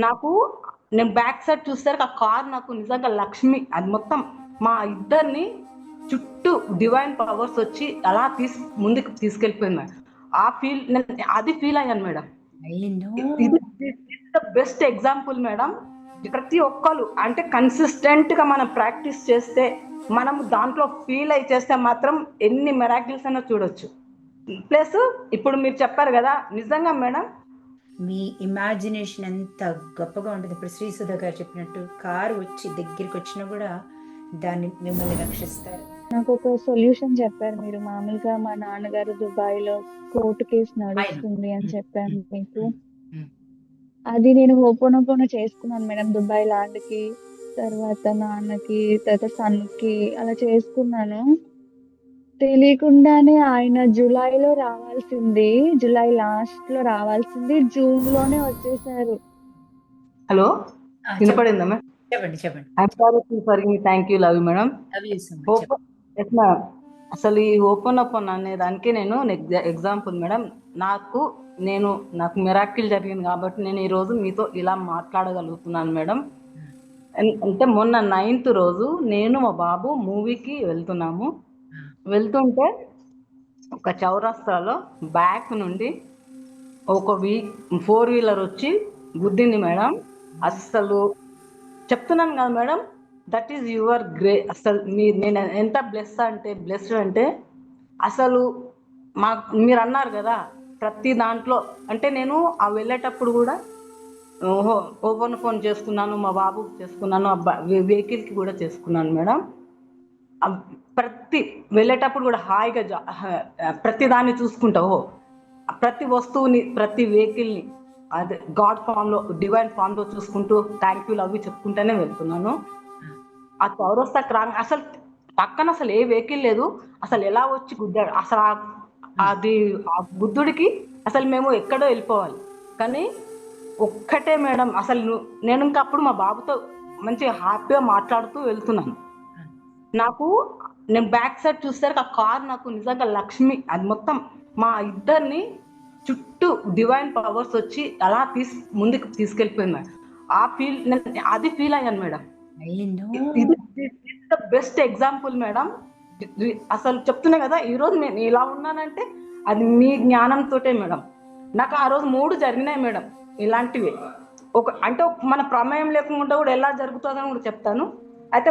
నాకు నేను back side చూసేసరికి ఆ కార్ నాకు నిజంగా లక్ష్మి అది మొత్తం మా ఇద్దరిని చుట్టూ డివైన్ పవర్స్ వచ్చి అలా తీసి ముందుకు తీసుకెళ్ళిపోయింది మేడం. ఆ ఫీల్ నేను అది ఫీల్ అయ్యాను madam. The best example madam. ప్రతి ఒక్కరు అంటే కన్సిస్టెంట్గా మనం ప్రాక్టీస్ చేస్తే మనం దాంట్లో ఫీల్ అయి చేస్తే మాత్రం ఎన్ని మెరాకిల్స్ అయినా చూడొచ్చు. ప్లస్ ఇప్పుడు మీరు చెప్పారు కదా నిజంగా మేడం మీ ఇమాజినేషన్ ఎంత గొప్పగా ఉంటుంది. ఇప్పుడు శ్రీ సుధా గారు చెప్పినట్టు కారు వచ్చి దగ్గరికి వచ్చినా కూడా దాన్ని మిమ్మల్ని రక్షిస్తారు. నాకు ఒక సొల్యూషన్ చెప్పారు మీరు. మామూలుగా మా నాన్నగారు దుబాయ్లో కోర్టు కేసు నడుస్తుంది అని చెప్పాను మీకు. అది నేను హోపోనోపోనో చేసుకున్నాను మేడం. దుబాయ్ లాండ్కి తర్వాత నాన్నకి తర్వాత సన్కి అలా చేసుకున్నాను. తెలియకుండానే ఆయన జూలైలో రావాల్సింది జూలై లాస్ట్లో రావాల్సింది జూన్లోనే వచ్చేసారు. హలో? వినపడిందా మేడం? చెప్పండి చెప్పండి. For thank you love madam. అసలు ఈ ఓపెన్ ఓపెన్ అనే దానికి నేను ఎగ్జాంపుల్ మేడం. నాకు నేను నాకు మిరాకిల్ జరిగింది కాబట్టి నేను ఈ రోజు మీతో ఇలా మాట్లాడగలుగుతున్నాను మేడం. అంటే మొన్న నైన్త్ రోజు నేను మా బాబు మూవీకి వెళ్తున్నాము. వెళ్తుంటే ఒక చౌరస్తాలో బ్యాక్ నుండి ఒక వీ ఫోర్ వీలర్ వచ్చి గుద్దింది మేడం. అస్సలు చెప్తున్నాను కదా madam that is your grey అసలు మీరు నేను ఎంత బ్లెస్ అంటే బ్లెస్డ్ అంటే అసలు మా మీరు అన్నారు కదా ప్రతి దాంట్లో అంటే నేను ఆ వెళ్ళేటప్పుడు కూడా ఓహో ఓపెన్ ఫోన్ చేసుకున్నాను మా బాబుకి చేసుకున్నాను ఆ వెహికల్కి కూడా చేసుకున్నాను మేడం. ప్రతి వెళ్ళేటప్పుడు కూడా హాయిగా జా- ప్రతి దాన్ని చూసుకుంటావు ప్రతి వస్తువుని ప్రతి వెహికల్ని అదే గాడ్ ఫామ్లో డివైన్ ఫామ్లో చూసుకుంటూ థ్యాంక్ యూ అవి చెప్పుకుంటూనే వెళ్తున్నాను. ఆ చౌరస్తాకి రా అసలు పక్కన అసలు ఏ వెహికల్ లేదు అసలు ఎలా వచ్చి గుద్దాడు అసలు ఆ- అది ఆ బుద్ధుడికి అసలు మేము ఎక్కడో వెళ్ళిపోవాలి. కానీ ఒక్కటే మేడం అసలు నేను ఇంకా అప్పుడు మా బాబుతో మంచిగా హ్యాపీగా మాట్లాడుతూ వెళ్తున్నాను. నాకు నేను బ్యాక్ సైడ్ చూసేసరికి ఆ కార్ నాకు నిజంగా లక్ష్మి అది మొత్తం మా ఇద్దరిని చుట్టూ డివైన్ పవర్స్ వచ్చి అలా తీసి ముందుకు తీసుకెళ్ళిపోయింది. మేడం ఆ ఫీల్ నేను అది ఫీల్ అయ్యాను madam. The best example madam. అసలు చెప్తున్నా కదా ఈ రోజు నేను ఇలా ఉన్నానంటే అది మీ జ్ఞానంతోటే మేడం. నాకు ఆ రోజు మూడు జరిగినాయి మేడం ఇలాంటివి. ఒక అంటే మన ప్రమేయం లేకుండా కూడా ఎలా జరుగుతుందని కూడా చెప్తాను. అయితే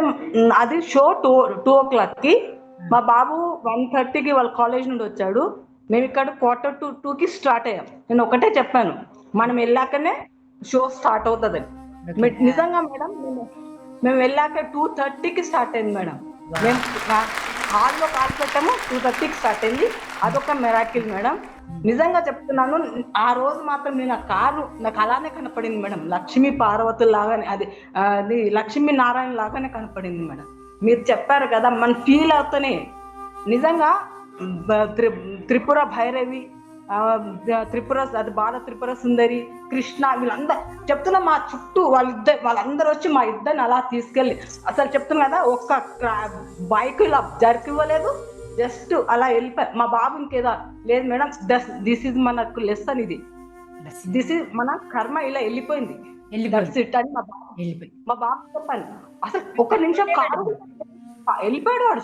అది షో టూ టూ ఓ క్లాక్కి. మా బాబు వన్ థర్టీకి వాళ్ళ కాలేజ్ నుండి వచ్చాడు. మేము ఇక్కడ క్వార్టర్ టు టూకి స్టార్ట్ అయ్యాం. నేను ఒకటే చెప్పాను. మనం వెళ్ళాకనే షో స్టార్ట్ అవుతుందని మె- నిజంగా మేడం మేము మేము వెళ్ళాక టూ థర్టీకి స్టార్ట్ అయింది మేడం. మేము హాల్లో కాల్ పెట్టాము టూ థర్టీకి స్టార్ట్ అయింది. అదొక మెరాకిల్ మేడం. నిజంగా చెప్తున్నాను ఆ రోజు మాత్రం నేను ఆ కారు నాకు అలానే కనపడింది మేడం. లక్ష్మీ పార్వతులు లాగానే అది అది లక్ష్మీ నారాయణ లాగానే కనపడింది మేడం. మీరు చెప్పారు కదా మన ఫీల్ అవుతూనే. నిజంగా త్రి- త్రిపుర భైరవి త్రిపుర అది బాల త్రిపుర సుందరి కృష్ణ వీళ్ళందరూ చెప్తున్నా మా చుట్టూ వాళ్ళిద్దరు వాళ్ళందరూ వచ్చి మా ఇద్దరిని అలా తీసుకెళ్ళి అసలు చెప్తున్నా కదా ఒక్క బైక్ ఇలా జరికివ్వలేదు జస్ట్ అలా వెళ్ళిపోయి మా బాబు ఇంకేదో లేదు మేడం దిస్ ఇస్ మనకు లెసన్ ఇది. దిస్ ఇస్ మన కర్మ ఇలా వెళ్ళిపోయింది. అని మా బాబు. మా బాబు చెప్పాను అసలు ఒక నిమిషం కాదు. వెళ్ళిపోయాడు వాడు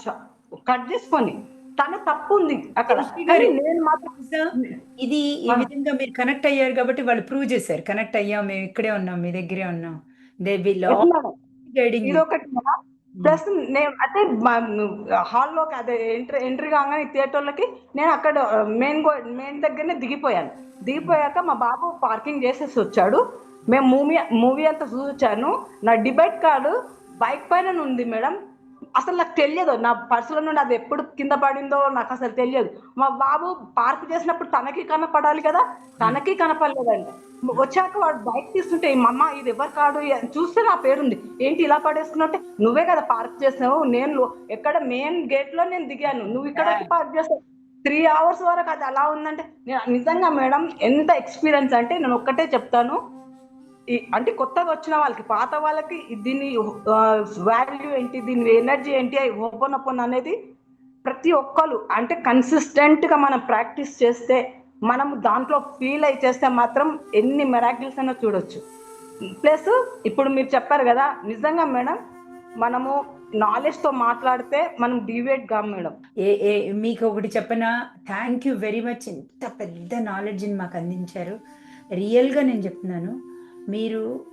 కట్ చేసుకొని. తన తప్పు ఉంది అక్కడ. నేను మాత్రం ఇది ఈ విధంగా మీరు కనెక్ట్ అయ్యారు కాబట్టి వాళ్ళు ప్రూవ్ చేశారు. కనెక్ట్ అయ్యాం మేము ఇక్కడే ఉన్నాం మీ దగ్గరే ఉన్నాం. They will? గైడింగ్ ఇది ఒకటి ప్లస్ నేను అంటే హాల్లోకి అదే ఎంట్రీ ఎంట్రీ కాగానే థియేటర్లకి నేను అక్కడ మెయిన్ మెయిన్ దగ్గరనే దిగిపోయాను. దిగిపోయాక మా బాబు పార్కింగ్ చేసేసి వచ్చాడు. మేము మూవీ మూవీ అంతా చూసి వచ్చాను. నా డిబేట్ కార్డు బైక్ పైన ఉంది మేడం. అసలు నాకు తెలియదు. నా పర్సులో నుండి అది ఎప్పుడు కింద పడిందో నాకు అసలు తెలియదు. మా బాబు పార్క్ చేసినప్పుడు తనకి కనపడాలి కదా? తనకి కనపడలేదండి వచ్చాక వాడు బైక్ తీస్తుంటే "మా అమ్మ ఇది ఎవరు కాడు? అని చూస్తే నా పేరుంది. ఏంటి ఇలా పడేసుకున్నట్టే? నువ్వే కదా పార్క్ చేసినావు. నేను ఎక్కడ మెయిన్ గేట్లో నేను దిగాను. నువ్వు ఇక్కడ పార్క్ చేస్తావు. త్రీ అవర్స్ వరకు అది అలా ఉందంటే నేను నిజంగా మేడం ఎంత ఎక్స్పీరియన్స్ అంటే నేను ఒక్కటే చెప్తాను. అంటే కొత్తగా వచ్చిన వాళ్ళకి పాత వాళ్ళకి దీని వాల్యూ ఏంటి దీని ఎనర్జీ ఏంటి ఓపెన్ ఓపెన్ అనేది ప్రతి ఒక్కరు అంటే కన్సిస్టెంట్గా మనం ప్రాక్టీస్ చేస్తే మనం దాంట్లో ఫీల్ అయి చేస్తే మాత్రం ఎన్ని మెరాకిల్స్ అయినా చూడొచ్చు. ప్లస్ ఇప్పుడు మీరు చెప్పారు కదా నిజంగా మేడం మనము నాలెడ్జ్తో మాట్లాడితే మనం డివేట్ కాం మేడం. ఏ ఏ మీకు ఒకటి చెప్పనా? థ్యాంక్ యూ వెరీ మచ్ ఇంత పెద్ద నాలెడ్జ్ని మాకు అందించారు. రియల్గా నేను చెప్తున్నాను. మీరు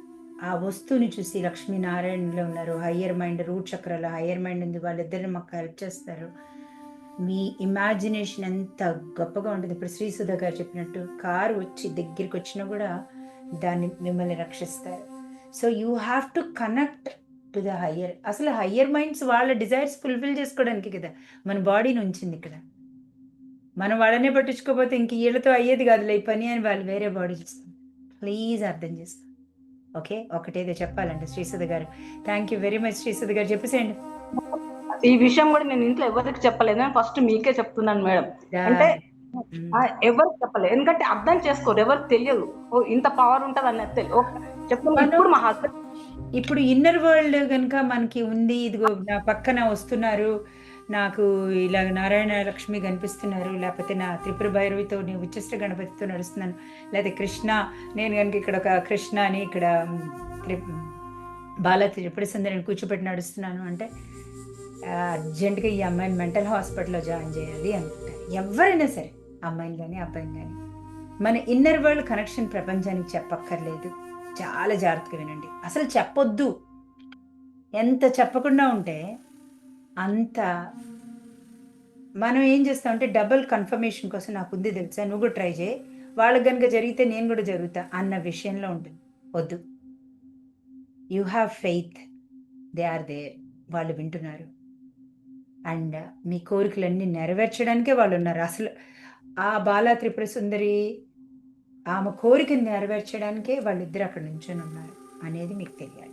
ఆ వస్తువుని చూసి లక్ష్మీనారాయణలో ఉన్నారు. హయ్యర్ మైండ్ రూట్ చక్రాల హయ్యర్ మైండ్ ఉంది. వాళ్ళిద్దరిని మాకు హెల్ప్ చేస్తారు. మీ ఇమాజినేషన్ ఎంత గొప్పగా ఉంటుంది. ఇప్పుడు శ్రీ సుధా గారు చెప్పినట్టు కారు వచ్చి దగ్గరికి వచ్చినా కూడా దాన్ని మిమ్మల్ని రక్షిస్తారు. So you have to connect to the higher అసలు హయ్యర్ మైండ్స్ వాళ్ళ డిజైర్స్ ఫుల్ఫిల్ చేసుకోవడానికి కదా మన బాడీని ఉంచింది ఇక్కడ. మనం వాళ్ళనే పట్టించుకోకపోతే ఇంక వీళ్ళతో అయ్యేది కాదులే. ఈ పని అని వాళ్ళు వేరే బాడీ చూస్తాం ప్లీజ్ అర్థం చేసుకో. ఓకే? ఒకటేదో చెప్పాలంటే Srisudha garu. Thank you very much Srisudha garu. చెప్పేసేయండి. ఈ విషయం కూడా నేను ఇంట్లో ఎవరికి చెప్పలేదు. ఫస్ట్ మీకే చెప్తున్నాను మేడం. అంటే ఎవరికి చెప్పలేదు. ఎందుకంటే అర్థం చేసుకోరు. ఎవరికి తెలియదు. ఓ ఇంత పవర్ ఉంటుంది అన్నది తెలియదు ఓ, చెప్తున్నా ఇప్పుడు మా హస్బెండ్ ఇప్పుడు ఇన్నర్ వరల్డ్ కనుక మనకి ఉంది. ఇదిగో నా పక్కన వస్తున్నారు. నాకు ఇలా నారాయణ లక్ష్మి కనిపిస్తున్నారు లేకపోతే నా త్రిపుర భైరవితో నేను ఉచ్చస్థ గణపతితో నడుస్తున్నాను లేకపోతే కృష్ణ నేను కనుక ఇక్కడ ఒక కృష్ణ అని ఇక్కడ బాల త్రిపుర సుందరిని కూర్చోపెట్టి నడుస్తున్నాను అంటే అర్జెంటుగా ఈ అమ్మాయిని మెంటల్ హాస్పిటల్లో జాయిన్ చేయాలి అనుకుంటారు ఎవరైనా సరే అమ్మాయిని కానీ అబ్బాయిని కానీ మన ఇన్నర్ వరల్డ్ కనెక్షన్ ప్రపంచానికి చెప్పక్కర్లేదు. చాలా జాగ్రత్తగా వినండి. అసలు చెప్పొద్దు. ఎంత చెప్పకుండా ఉంటే అంత మనం ఏం చేస్తామంటే డబుల్ కన్ఫర్మేషన్ కోసం నాకు ఉంది తెలుసా? నువ్వు కూడా ట్రై చేయి. వాళ్ళకి కనుక జరిగితే నేను కూడా జరుగుతా అన్న విషయంలో ఉంటుంది. వద్దు. You have faith they are there వాళ్ళు వింటున్నారు. అండ్ మీ కోరికలన్నీ నెరవేర్చడానికే వాళ్ళు ఉన్నారు. అసలు ఆ బాలా త్రిపుర సుందరి ఆమె కోరికను నెరవేర్చడానికే వాళ్ళిద్దరు అక్కడ నుంచొని ఉన్నారు అనేది మీకు తెలియాలి.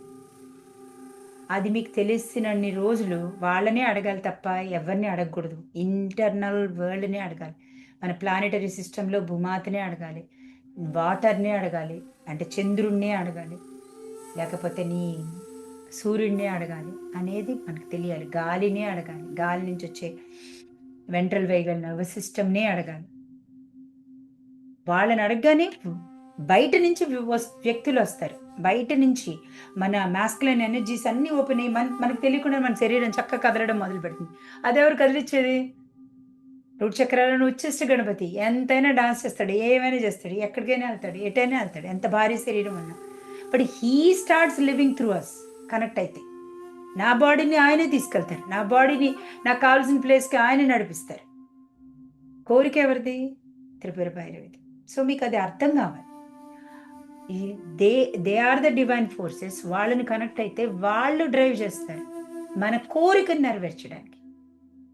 అది మీకు తెలిసినన్ని రోజులు వాళ్ళనే అడగాలి తప్ప ఎవరిని అడగకూడదు. ఇంటర్నల్ వరల్డ్నే అడగాలి. మన ప్లానెటరీ సిస్టంలో భూమాతనే అడగాలి. వాటర్నే అడగాలి. అంటే చంద్రుణ్ణే అడగాలి. లేకపోతే నీ సూర్యుడినే అడగాలి అనేది మనకు తెలియాలి. గాలినే అడగాలి. గాలి నుంచి వచ్చే వెంట్రల్ వైగల్ నర్వస్ సిస్టమ్నే అడగాలి. వాళ్ళని అడగగానే బయట నుంచి వ్యక్తులు వస్తారు. బయట నుంచి మన మాస్కులైన ఎనర్జీస్ అన్ని ఓపెన్ అయ్యి మన మనకు తెలియకుండా మన శరీరం చక్కగా కదలడం మొదలు పెడుతుంది అదెవరు కదిలిచ్చేది? రూట్ చక్రాలను వచ్చేస్తే గణపతి. ఎంతైనా డాన్స్ చేస్తాడు ఏమైనా చేస్తాడు ఎక్కడికైనా వెళ్తాడు ఎటైనా వెళ్తాడు ఎంత భారీ శరీరం ఉన్నా. But he starts living through us connect అయితే. నా బాడీని ఆయనే తీసుకెళ్తారు. నా బాడీని నాకు కావాల్సిన ప్లేస్కి ఆయనే నడిపిస్తారు. కోరిక ఎవరిది? త్రిపుర భైరవిది సో మీకు అది అర్థం కావాలి. They they are the divine forces వాళ్ళని కనెక్ట్ అయితే వాళ్ళు డ్రైవ్ చేస్తారు. మన కోరికను నెరవేర్చడానికి.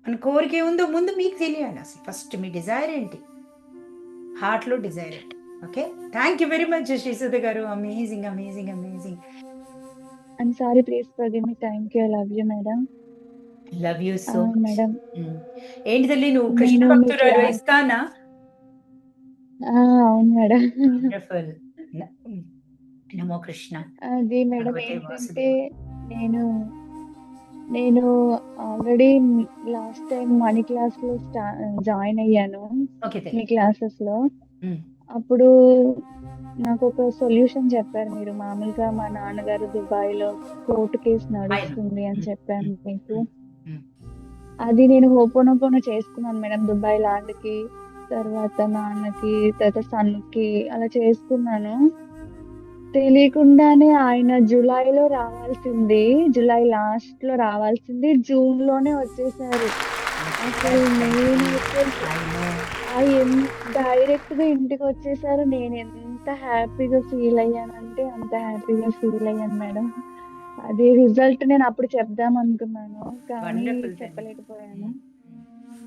మన కోరిక ఏముందో ముందు మీకు తెలియాలి అసలు. ఫస్ట్ మీ డిజైర్ ఏంటి? హార్ట్లో డిజైర్ ఏంటి? Okay thank you very much Srisudha garu. Amazing amazing amazing sorry, please forgive me. Thank you. I love you, madam. Love you so madam. ఏంటి తల్లి నువ్వు కృష్ణ భక్తురాలు ఇస్తానా అవును మేడం వండర్ఫుల్ నమో కృష్ణ. అది మేడం ఏంటంటే. నేను నేను ఆల్రెడీ లాస్ట్ టైం మనీ క్లాస్లో జాయిన్ అయ్యాను. మీ క్లాసెస్లో. అప్పుడు నాకు ఒక సొల్యూషన్ చెప్పారు మీరు. మామూలుగా మా నాన్నగారు దుబాయ్లో కోర్టు కేసు నడుస్తుంది అని. చెప్పాను మీకు. అది నేను హోపోనోపోనో చేసుకున్నాను మేడం దుబాయ్ ల్యాండ్కి తర్వాత నాన్నకి తర్వాత సన్కి అలా చేసుకున్నాను తెలియకుండానే ఆయన జూలైలో రావాల్సింది జూలై లాస్ట్లో రావాల్సింది జూన్లోనే వచ్చేసారు. అసలు నేనైతే డైరెక్ట్గా ఇంటికి వచ్చేసారు. నేను ఎంత హ్యాపీగా ఫీల్ అయ్యానంటే అంత హ్యాపీగా ఫీల్ అయ్యాను మేడం. అది రిజల్ట్ నేను అప్పుడు చెప్దాం అనుకున్నాను కానీ. చెప్పలేకపోయాను.